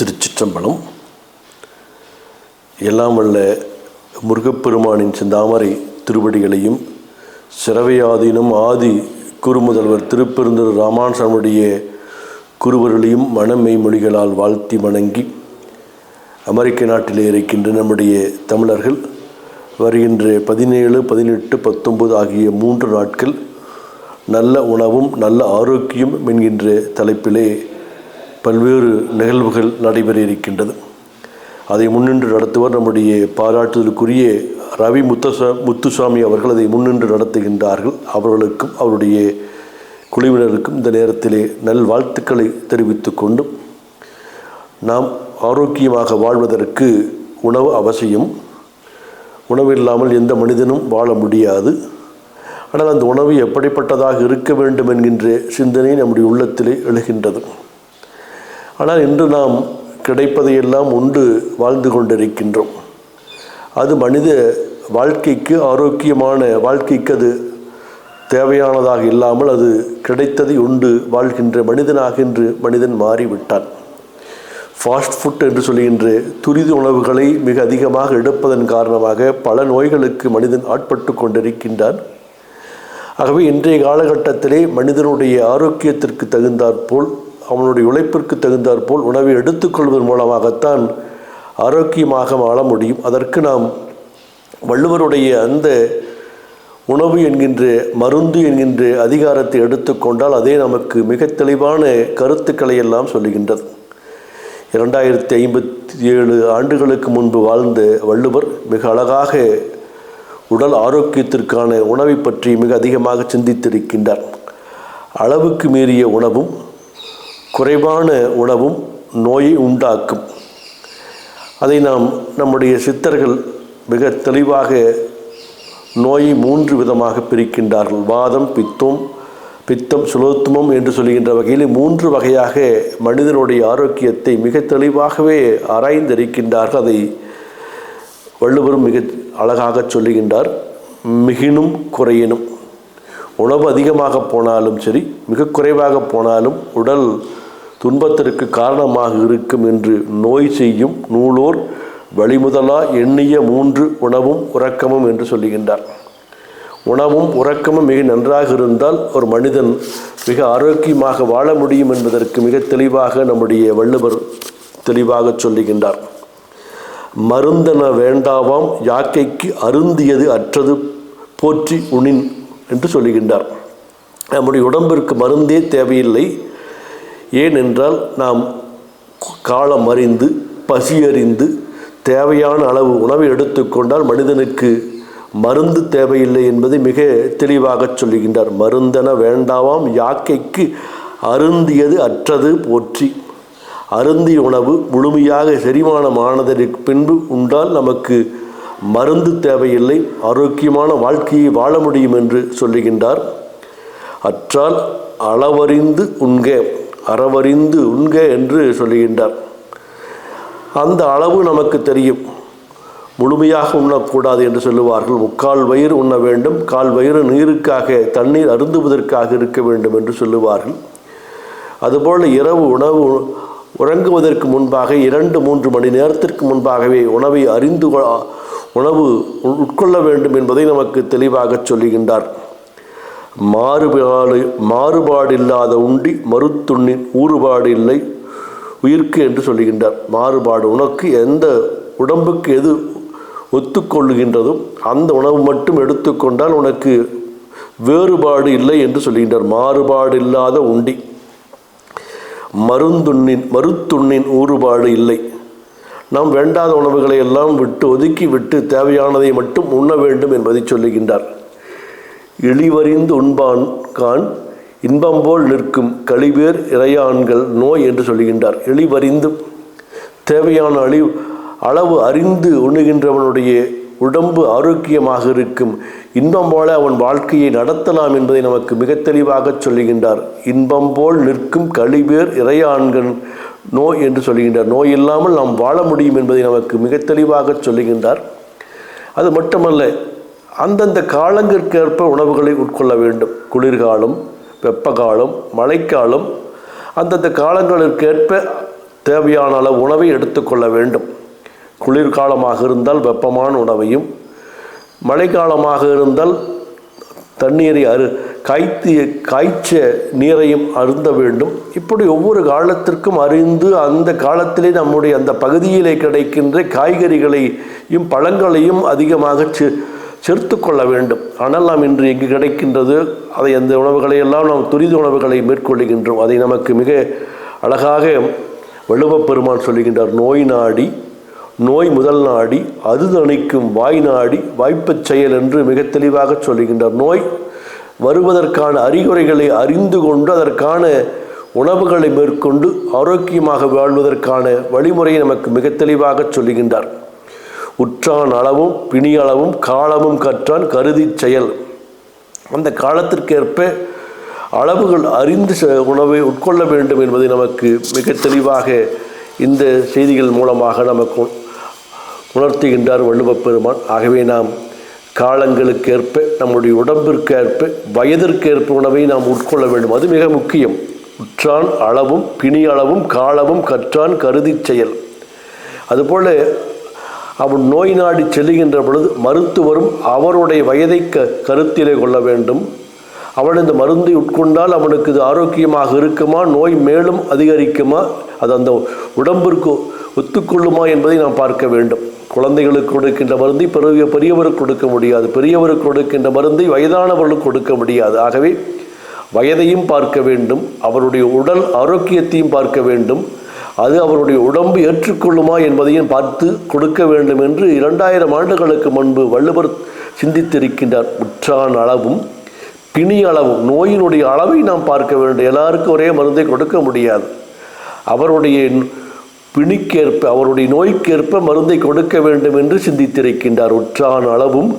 திருச்சிற்றம்பலம். எல்லாம் வல்ல முருகப்பெருமானின் செந்தாமரை திருவடிகளையும் சிறவையாதீனம் ஆதி குருமுதல்வர் திருப்பெருந்தூர் ராமானுசனுடைய குருவர்களையும் மனமெய் மொழிகளால் வாழ்த்தி வணங்கி அமெரிக்க நாட்டிலே இருக்கின்ற நம்முடைய தமிழர்கள் வருகின்ற பதினேழு பதினெட்டு பத்தொன்பது ஆகிய மூன்று நாட்கள் நல்ல உணவும் நல்ல ஆரோக்கியம் என்கின்ற தலைப்பிலே பல்வேறு நிகழ்வுகள் நடைபெற இருக்கின்றது அதை முன்னின்று நடத்துவர் நம்முடைய பாராட்டுதலுக்குரிய ரவி முத்தசா முத்துசாமி அவர்கள் அதை முன்னின்று நடத்துகின்றார்கள். அவர்களுக்கும் அவருடைய குழுவினருக்கும் இந்த நேரத்திலே நல்வாழ்த்துக்களை தெரிவித்து கொண்டு நாம் ஆரோக்கியமாக வாழ்வதற்கு உணவு அவசியம். உணவு இல்லாமல் எந்த மனிதனும் வாழ முடியாது. ஆனால் அந்த உணவு எப்படிப்பட்டதாக இருக்க வேண்டும் என்கின்ற சிந்தனை நம்முடைய உள்ளத்திலே எழுகின்றது. ஆனால் இன்று நாம் கிடைப்பதையெல்லாம் உண்டு வாழ்ந்து கொண்டிருக்கின்றோம். அது மனித வாழ்க்கைக்கு ஆரோக்கியமான வாழ்க்கைக்கு அது தேவையானதாக இல்லாமல் அது கிடைத்ததை உண்டு வாழ்கின்ற மனிதனாக இன்று மனிதன் மாறிவிட்டான். ஃபாஸ்ட் ஃபுட் என்று சொல்கின்ற துரித உணவுகளை மிக அதிகமாக எடுப்பதன் காரணமாக பல நோய்களுக்கு மனிதன் ஆட்பட்டு கொண்டிருக்கின்றான். ஆகவே இன்றைய காலகட்டத்திலே மனிதனுடைய ஆரோக்கியத்திற்கு தகுந்தாற்போல் அவனுடைய உழைப்பிற்கு தகுந்தாற்போல் உணவை எடுத்துக்கொள்வதன் மூலமாகத்தான் ஆரோக்கியமாக வாழ முடியும். அதற்கு நாம் வள்ளுவருடைய அந்த உணவு என்கின்ற மருந்து என்கின்ற அதிகாரத்தை எடுத்துக்கொண்டால் அதே நமக்கு மிக தெளிவான கருத்துக்களை எல்லாம் சொல்லுகின்றது. இரண்டாயிரத்தி ஐம்பத்தி ஏழு ஆண்டுகளுக்கு முன்பு வாழ்ந்த வள்ளுவர் மிக அழகாக உடல் ஆரோக்கியத்திற்கான உணவை பற்றி மிக அதிகமாக சிந்தித்திருக்கின்றார். அளவுக்கு மீறிய உணவும் குறைவான உணவும் நோயை உண்டாக்கும். அதை நாம் நம்முடைய சித்தர்கள் மிக தெளிவாக நோயை மூன்று விதமாக பிரிக்கின்றார்கள். வாதம் பித்தம் பித்தம் சுலோத்துமம் என்று சொல்கின்ற வகையில் மூன்று வகையாக மனிதனுடைய ஆரோக்கியத்தை மிக தெளிவாகவே ஆராய்ந்திருக்கின்றார்கள். அதை வள்ளுவரும் மிக அழகாக சொல்லுகின்றார். மிகினும் குறையினும். உணவு அதிகமாக போனாலும் சரி மிக குறைவாக போனாலும் உடல் துன்பத்திற்கு காரணமாக இருக்கும் என்று நோய் செய்யும் நூலோர் வழிமுதலா எண்ணிய மூன்று உணவும் உறக்கமும் என்று சொல்லுகின்றார். உணவும் உறக்கமும் மிக நன்றாக இருந்தால் ஒரு மனிதன் மிக ஆரோக்கியமாக வாழ முடியும் என்பதற்கு மிக தெளிவாக நம்முடைய வள்ளுவர் தெளிவாக சொல்லுகின்றார். மருந்தன வேண்டாவாம் யாக்கைக்கு அருந்தியது அற்றது போற்றி உணின் என்று சொல்லுகின்றார். நம்முடைய உடம்பிற்கு மருந்தே தேவையில்லை. ஏனென்றால் நாம் காலம் அறிந்து பசியறிந்து தேவையான அளவு உணவை எடுத்துக்கொண்டால் மனிதனுக்கு மருந்து தேவையில்லை என்பதை மிக தெளிவாக சொல்லுகின்றார். மருந்தென வேண்டாவாம் யாக்கைக்கு அருந்தியது அற்றது போற்றி. அருந்திய உணவு முழுமையாக செரிமானமானதற்கு பின்பு உண்டால் நமக்கு மருந்து தேவையில்லை ஆரோக்கியமான வாழ்க்கையை வாழ முடியும் என்று சொல்லுகின்றார். அற்றால் அளவறிந்து உண்க. அறவறிந்து உண்க என்று சொல்லுகின்றார். அந்த அளவு நமக்கு தெரியும். முழுமையாக உண்ணக்கூடாது என்று சொல்லுவார்கள். முக்கால் வயிறு உண்ண வேண்டும். கால் வயிறு நீருக்காக தண்ணீர் அருந்துவதற்காக இருக்க வேண்டும் என்று சொல்லுவார்கள். அதுபோல் இரவு உணவு உறங்குவதற்கு முன்பாக இரண்டு மூன்று மணி நேரத்திற்கு முன்பாகவே உணவை அறிந்து உணவு உட்கொள்ள வேண்டும் என்பதை நமக்கு தெளிவாக சொல்லுகின்றார். மாறுபாடு மாறுபாடு இல்லாத உண்டி மறுத்துண்ணின் ஊறுபாடு இல்லை உயிர்க்கு என்று சொல்லுகின்றார் மாறுபாடு உனக்கு எந்த உடம்புக்கு எது ஒத்துக்கொள்ளுகின்றதோ அந்த உணவு மட்டும் எடுத்துக்கொண்டால் உனக்கு வேறுபாடு இல்லை என்று சொல்லுகின்றார் மாறுபாடு இல்லாத உண்டி மருந்துண்ணின் மருத்துண்ணின் ஊறுபாடு இல்லை. நாம் வேண்டாத உணவுகளை எல்லாம் விட்டு ஒதுக்கி விட்டு தேவையானதை மட்டும் உண்ண வேண்டும் என்பதை சொல்லுகின்றார். இழிவறிந்து உண்பான் கான் இன்பம் போல் நிற்கும் கழிவேர் இறையான்கள் நோய் என்று சொல்லுகின்றார் இழிவறிந்து தேவையான அழிவு அளவு அறிந்து உண்ணுகின்றவனுடைய உடம்பு ஆரோக்கியமாக இருக்கும். இன்பம் போல அவன் வாழ்க்கையை நடத்தலாம் என்பதை நமக்கு மிக தெளிவாக சொல்லுகின்றார் இன்பம் போல் நிற்கும் கழிவேர் இறையான்கள் நோய் என்று சொல்லுகின்றார் நோய் இல்லாமல் நாம் வாழ முடியும் என்பதை நமக்கு மிக தெளிவாக சொல்லுகின்றார் அது மட்டுமல்ல அந்தந்த காலங்கிற்கேற்ப உணவுகளை உட்கொள்ள வேண்டும். குளிர்காலம் வெப்ப காலம் மழைக்காலம் அந்தந்த காலங்களுக்கேற்ப தேவையான அளவு உணவை எடுத்துக்கொள்ள வேண்டும். குளிர்காலமாக இருந்தால் வெப்பமான உணவையும் மழைக்காலமாக இருந்தால் தண்ணீரை அரு காய்த்து காய்ச்ச நீரையும் அருந்த வேண்டும். இப்படி ஒவ்வொரு காலத்திற்கும் அறிந்து அந்த காலத்திலே நம்முடைய அந்த பகுதியிலே கிடைக்கின்ற காய்கறிகளையும் பழங்களையும் அதிகமாக சேர்த்து கொள்ள வேண்டும். ஆனால் நாம் இன்று எங்கு கிடைக்கின்றது. அதை அந்த உணவுகளை எல்லாம் நாம் துரித உணவுகளை மேற்கொள்ளுகின்றோம். அதை நமக்கு மிக அழகாக வள்ளுவப் பெருமான் சொல்லுகின்றார் நோய் நாடி நோய் முதல் நாடி அது தணிக்கும் வாய் நாடி வாய்ப்பச் செயல் என்று மிக தெளிவாக சொல்லுகின்றார். நோய் வருவதற்கான அறிகுறிகளை அறிந்து கொண்டு அதற்கான உணவுகளை மேற்கொண்டு ஆரோக்கியமாக வாழ்வதற்கான வழிமுறையை நமக்கு மிக தெளிவாக சொல்லுகின்றார். உற்றான் அளவும் பிணியளவும் காலமும் கற்றான் கருதி செயல். அந்த காலத்திற்கேற்ப அளவுகள் அறிந்து ச- உணவை உட்கொள்ள வேண்டும் என்பதை நமக்கு மிக தெளிவாக இந்த செய்திகள் மூலமாக நமக்கு உணர்த்துகின்றார் வள்ளுவப் பெருமான். ஆகவே நாம் காலங்களுக்கேற்ப நம்முடைய உடம்பிற்கேற்ப வயதிற்கேற்ப உணவை நாம் உட்கொள்ள வேண்டும். அது மிக முக்கியம். உற்றான் அளவும் பிணி அளவும் காலமும் கற்றான் கருதி செயல். அதுபோல அவன் நோய் நாடி செல்லுகின்ற பொழுது மருத்துவரும் அவருடைய வயதை க கருத்திலே கொள்ள வேண்டும். அவன் இந்த மருந்தை உட்கொண்டால் அவனுக்கு இது ஆரோக்கியமாக இருக்குமா? நோய் மேலும் அதிகரிக்குமா? அது அந்த உடம்பிற்கு ஒத்துக்கொள்ளுமா என்பதை நாம் பார்க்க வேண்டும். குழந்தைகளுக்கு கொடுக்கின்ற மருந்தை பெரிய பெரியவருக்கு கொடுக்க முடியாது. பெரியவருக்கு கொடுக்கின்ற மருந்தை வயதானவர்களுக்கு கொடுக்க முடியாது. ஆகவே வயதையும் பார்க்க வேண்டும். அவருடைய உடல் ஆரோக்கியத்தையும் பார்க்க வேண்டும். அது அவருடைய உடம்பு ஏற்றுக்கொள்ளுமா என்பதையும் பார்த்து கொடுக்க வேண்டும் என்று இரண்டாயிரம் ஆண்டுகளுக்கு முன்பு வள்ளுவர் சிந்தித்திருக்கின்றார். உற்றான் அளவும் பிணி அளவும் நோயினுடைய அளவை நாம் பார்க்க வேண்டும். எல்லாருக்கும் ஒரே மருந்தை கொடுக்க முடியாது. அவருடைய பிணிக்கேற்ப அவருடைய நோய்க்கேற்ப மருந்தை கொடுக்க வேண்டும் என்று சிந்தித்திருக்கின்றார். உற்றான் அளவும்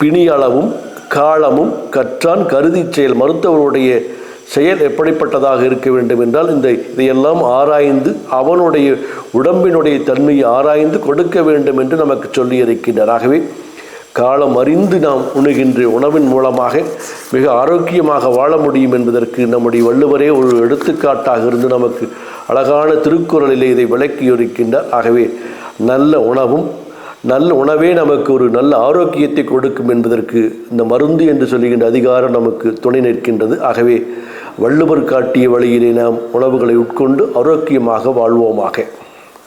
பிணி அளவும் காலமும் கற்றான் கருதி செயல் மருத்துவருடைய செயல் எப்படிப்பட்டதாக இருக்க வேண்டும் என்றால் இந்த இதையெல்லாம் ஆராய்ந்து அவனுடைய உடம்பினுடைய தன்மையை ஆராய்ந்து கொடுக்க வேண்டும் என்று நமக்கு சொல்லி இருக்கின்றார் ஆகவே காலம் அறிந்து நாம் உணுகின்ற உணவின் மூலமாக மிக ஆரோக்கியமாக வாழ முடியும் என்பதற்கு நம்முடைய வள்ளுவரே ஒரு எடுத்துக்காட்டாக இருந்து நமக்கு அழகான திருக்குறளிலே இதை விளக்கியிருக்கின்றார். ஆகவே நல்ல உணவும் நல்ல உணவே நமக்கு ஒரு நல்ல ஆரோக்கியத்தை கொடுக்கும் என்பதற்கு இந்த மருந்து என்று சொல்லுகின்ற அதிகாரம் நமக்கு துணை நிற்கின்றது. ஆகவே வள்ளுவர் காட்டிய வழியிலே நாம் உணவுகளை உட்கொண்டு ஆரோக்கியமாக வாழ்வோமாக.